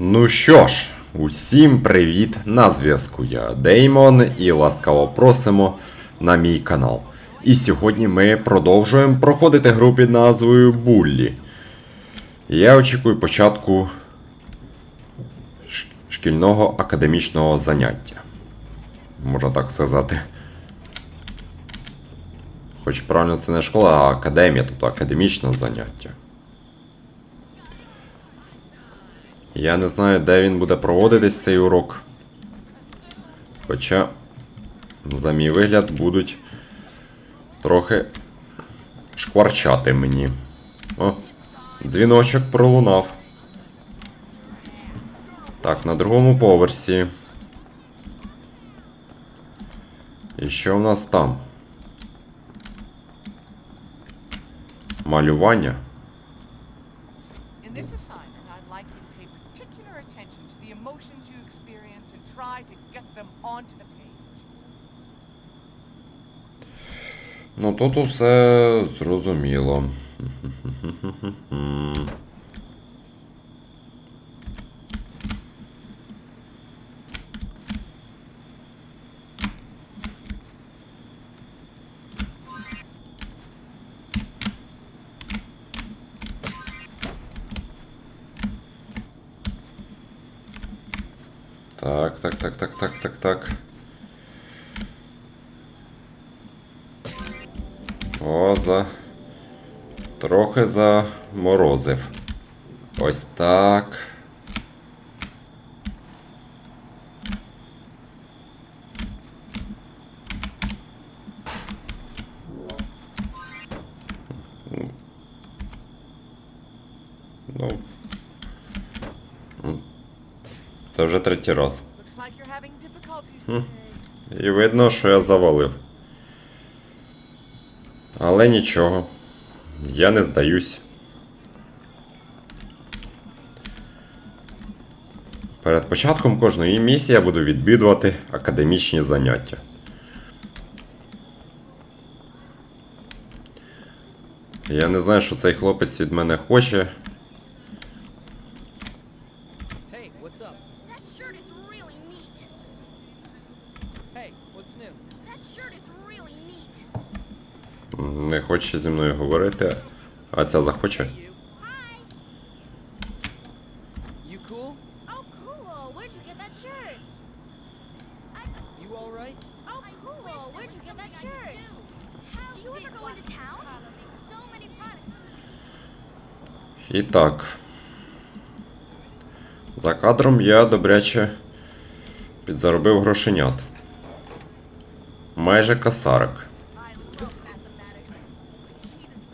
Ну що ж, усім привіт! На зв'язку я Деймон і ласкаво просимо на мій канал. І сьогодні ми продовжуємо проходити гру під назвою Буллі. Я очікую початку шкільного академічного заняття. Можна так сказати. Хоч правильно це не школа, а академія, тобто академічне заняття. Я не знаю, де він буде проводитись цей урок. Хоча, за мій вигляд, будуть трохи шкварчати мені. О, дзвіночок пролунав. Так, на другому поверсі. І що в нас там? Малювання? Ну тут усе зрозуміло. Так, так, так, так, так, так, так. О, за. Трохи заморозив. Ось так. Ну. Це вже третій раз. І видно, що я завалив. Але нічого. Я не здаюсь. Перед початком кожної місії я буду відвідувати академічні заняття. Я не знаю, що цей хлопець від мене хоче. Hey, what's up? That shirt is really neat. Hey, what's new? That shirt is really neat. Не хоче зі мною говорити, а ця захоче. Hey, you. Hi. You cool? Oh, cool. Where'd you get that shirt? I, You all right? oh, cool. Where'd you get that shirt? Do you ever go into town? So many products. І так. За кадром я добряче підзаробив грошенят. Майже касарик. I love mathematics. It's the key to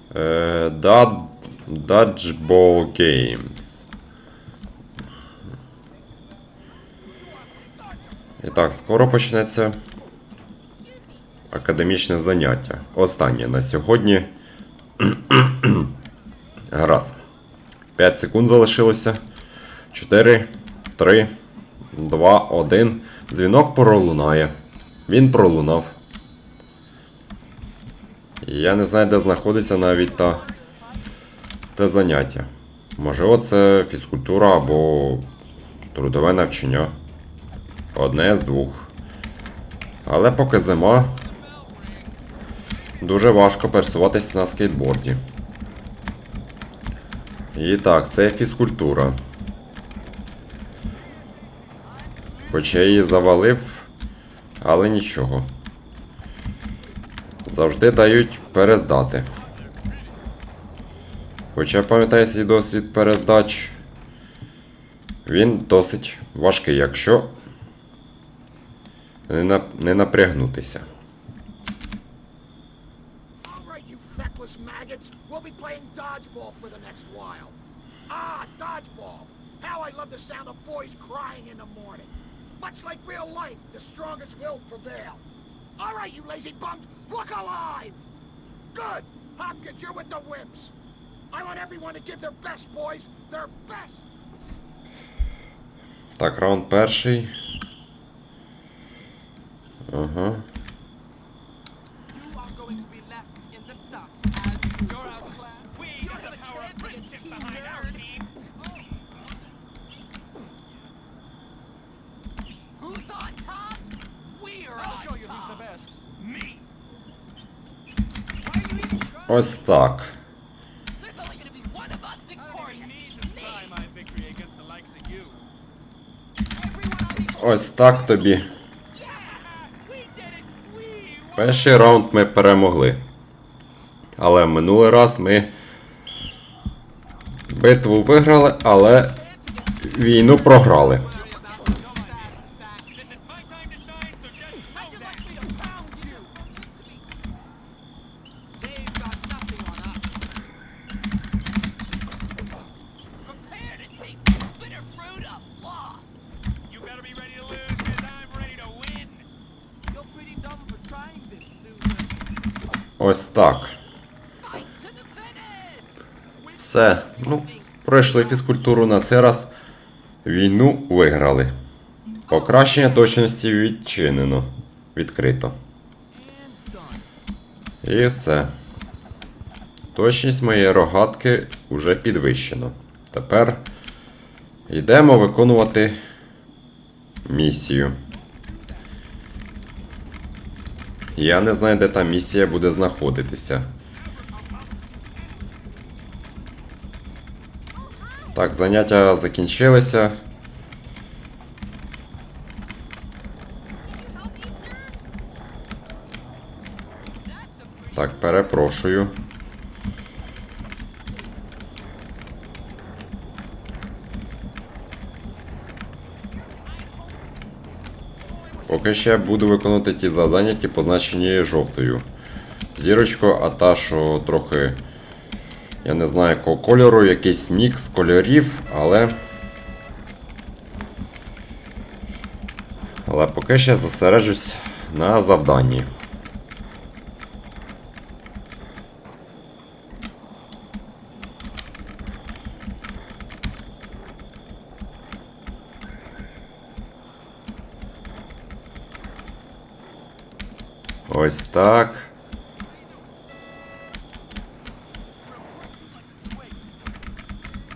Е, Dad- Dodgeball Games. І так, скоро почнеться академічне заняття. Останнє на сьогодні. Гаразд. 5 секунд залишилося. 4, 3, 2, 1. Дзвінок пролунає. Він пролунав. Я не знаю, де знаходиться навіть та, те заняття. Можливо, це фізкультура або трудове навчання. Одне з двох. Але поки зима. Дуже важко пересуватись на скейтборді. І так, це фізкультура. Хоча я її завалив, але нічого. Завжди дають перездати. Хоча пам'ятаю свій досвід перездач. Він досить важкий, якщо не, на... не напрягнутися. Ah. Much like real life, the strongest will prevail. All right, you lazy bums, look alive. Good. Hopkins, you're with the wimps. I want everyone to give their best, boys. Their best. Так, раунд перший. Ага. On these Ось так тобі. Перший раунд ми перемогли. Але минулий раз ми битву виграли, але війну програли. Ось так. Все. Ну, пройшли фізкультуру на цей раз. Війну виграли. Покращення точності відчинено. Відкрито. І все. Точність моєї рогатки вже підвищено. Тепер йдемо виконувати місію. Я не знаю, де та місія буде знаходитися. Так, заняття закінчилися. Так, перепрошую. Поки ще буду виконувати ті завдання, які позначені жовтою. Зірочко, а та, що трохи. Я не знаю якого кольору, якийсь мікс кольорів, але. Але поки ще зосереджусь на завданні. Ось так.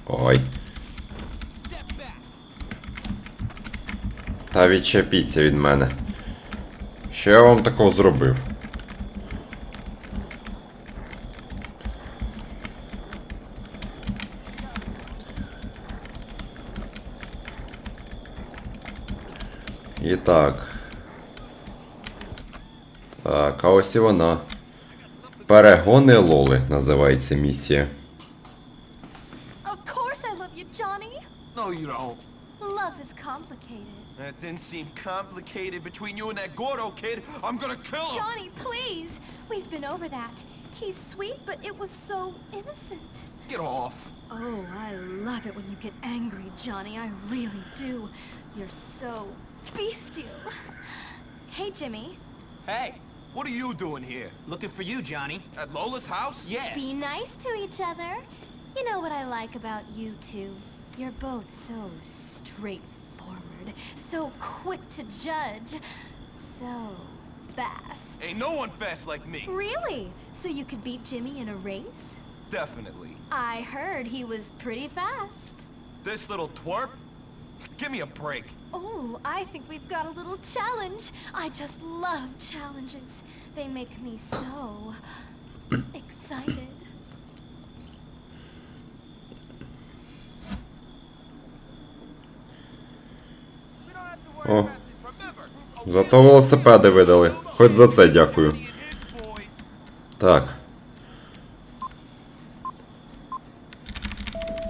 Ой. Та відчепіться від мене. Що я вам такого зробив? І так. Так, а ось і вона. Перегони Лоли називається місія. No, you don't. Love is complicated. That didn't seem complicated between you and that Gordo kid. I'm gonna kill him. Johnny, please! We've been over that. He's sweet, but it was so innocent. Get off. Oh, I love it when you get angry, Johnny. I really do. You're so bestial. Hey, Jimmy. Hey, what are you doing here? Looking for you, Johnny. At Lola's house? Yeah. Be nice to each other. You know what I like about you two? You're both so straightforward, so quick to judge, so fast. Ain't no one fast like me. Really? So you could beat Jimmy in a race? Definitely. I heard he was pretty fast. This little twerp? Give me a break. Oh, I think we've got a little challenge. I just love challenges. They make me so excited. О, зато велосипеди видали. Хоч за це дякую. Так.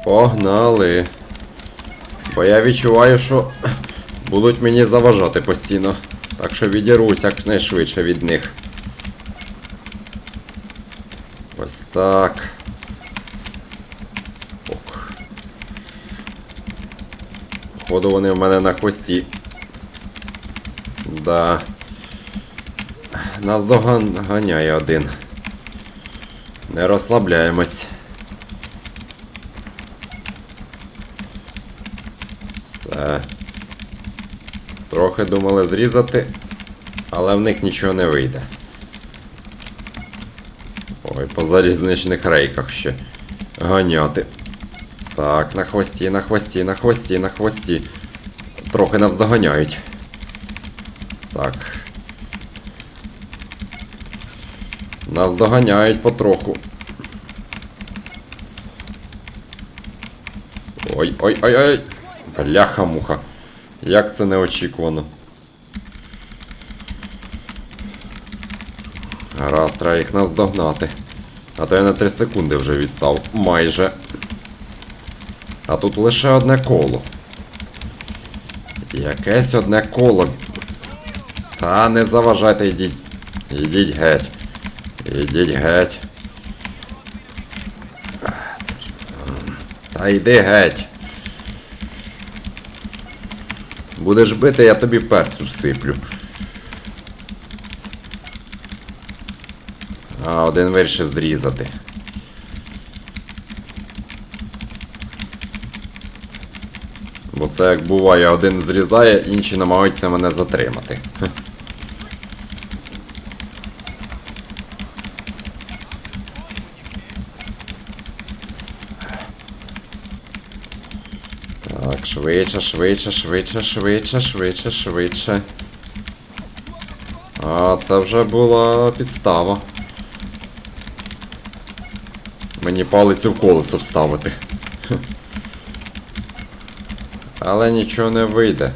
Погнали. Бо я відчуваю, що будуть мені заважати постійно. Так що відірусь якнайшвидше від них. Ось так. Ок. Походу вони в мене на хвості. Да. Нас доганяє один. Не розслабляємось. Все. Трохи думали зрізати, але в них нічого не вийде. Ой, по залізничних рейках ще. Ганяти. Так, на хвості, на хвості, на хвості, на хвості. Трохи навздоганяють. Так. Нас доганяють потроху. Ой, ой. Бляха-муха. Як це неочікувано. Гаразд, треба їх наздогнати. А то я на 3 секунди вже відстав. Майже. А тут лише одне коло. Якесь одне коло. Та не заважайте, йдіть. Йдіть геть. Ідіть геть. Та йди геть. Будеш бити, я тобі перцю всиплю. А, один вирішив зрізати. Бо це як буває, один зрізає, інші намагаються мене затримати. Так, швидше, швидше, швидше, швидше, швидше, швидше. А, це вже була підстава. Мені палицю в колесо вставити. Але нічого не вийде.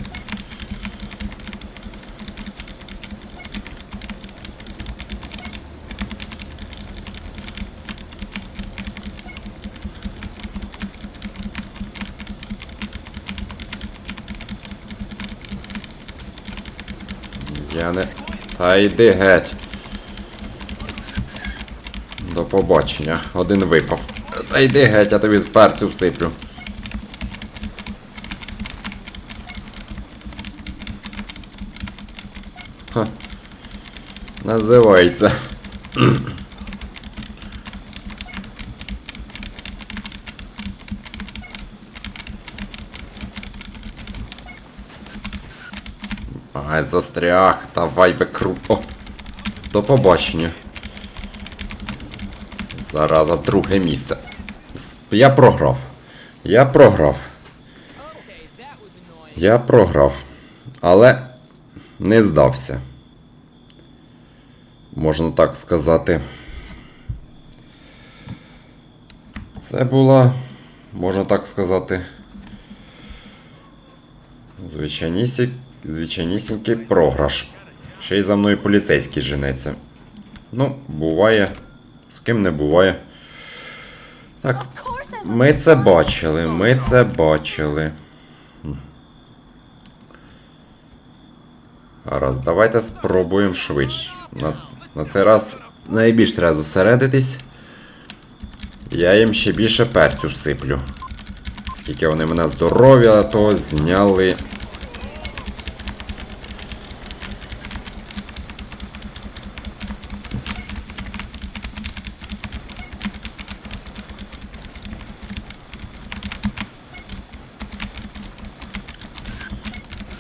Я не. Та йди геть. До побачення. Один випав. Та йди геть, я тобі перцю всиплю. Ха. Називається. Ай, застряг, давай викру. До побачення. Зараза, друге місце. Я програв. Я програв. Я програв. Але не здався. Можна так сказати. Це була, можна так сказати, звичайнісік, звичайнісінький програш. Ще й за мною поліцейський женеться. Ну, буває. З ким не буває. Так, ми це бачили, ми це бачили. Гаразд, давайте спробуємо швидше. На, на цей раз найбільш треба зосередитись. Я їм ще більше перцю всиплю. Скільки вони мене здорові, а то зняли.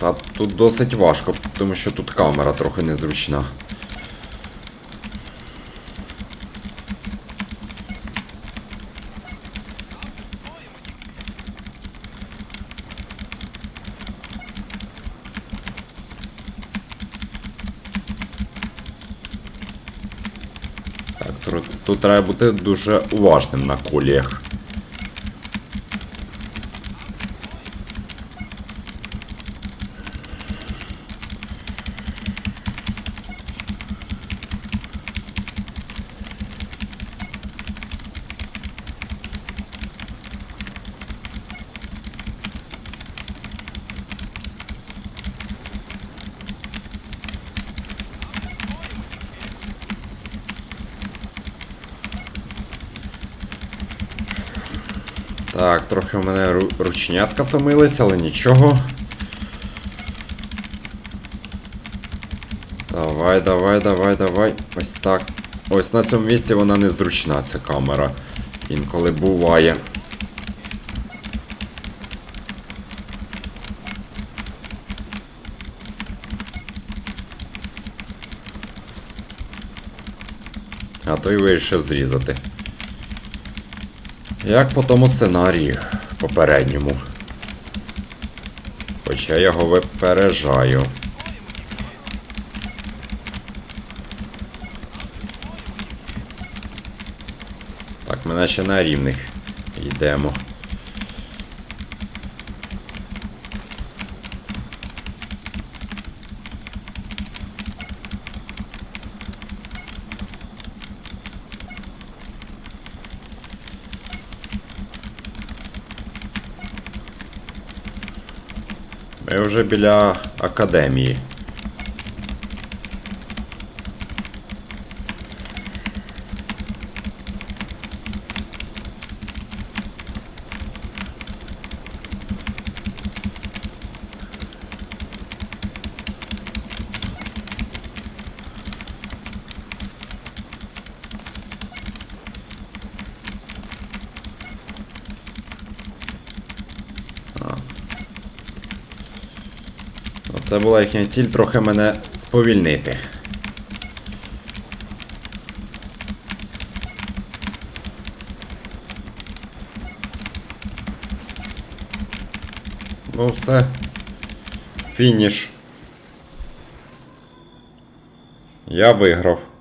Та тут досить важко, тому що тут камера трохи незручна. Так, тру- тут треба бути дуже уважним на коліях. Так, трохи в мене ру- ручнятка втомилися, але нічого. Давай, давай, давай, давай. Ось так. Ось на цьому місці вона незручна, ця камера. Інколи буває. А той вирішив зрізати. Як по тому сценарію попередньому. Хоча я його випереджаю. Так, ми наче на рівних йдемо. Ми вже біля академії. Це була їхня ціль трохи мене сповільнити. Ну все. Фініш. Я виграв.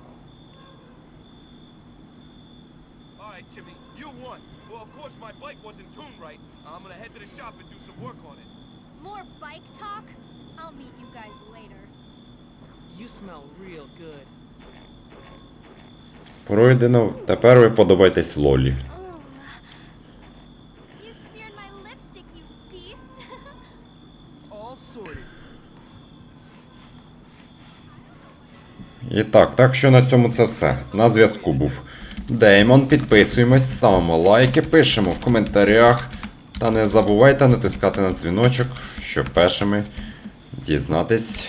Пройдено. Тепер ви подобаєтесь Лолі. І так, так що на цьому це все. На зв'язку був Деймон. Підписуємось, ставимо лайки, пишемо в коментарях. Та не забувайте натискати на дзвіночок, щоб першими дізнатись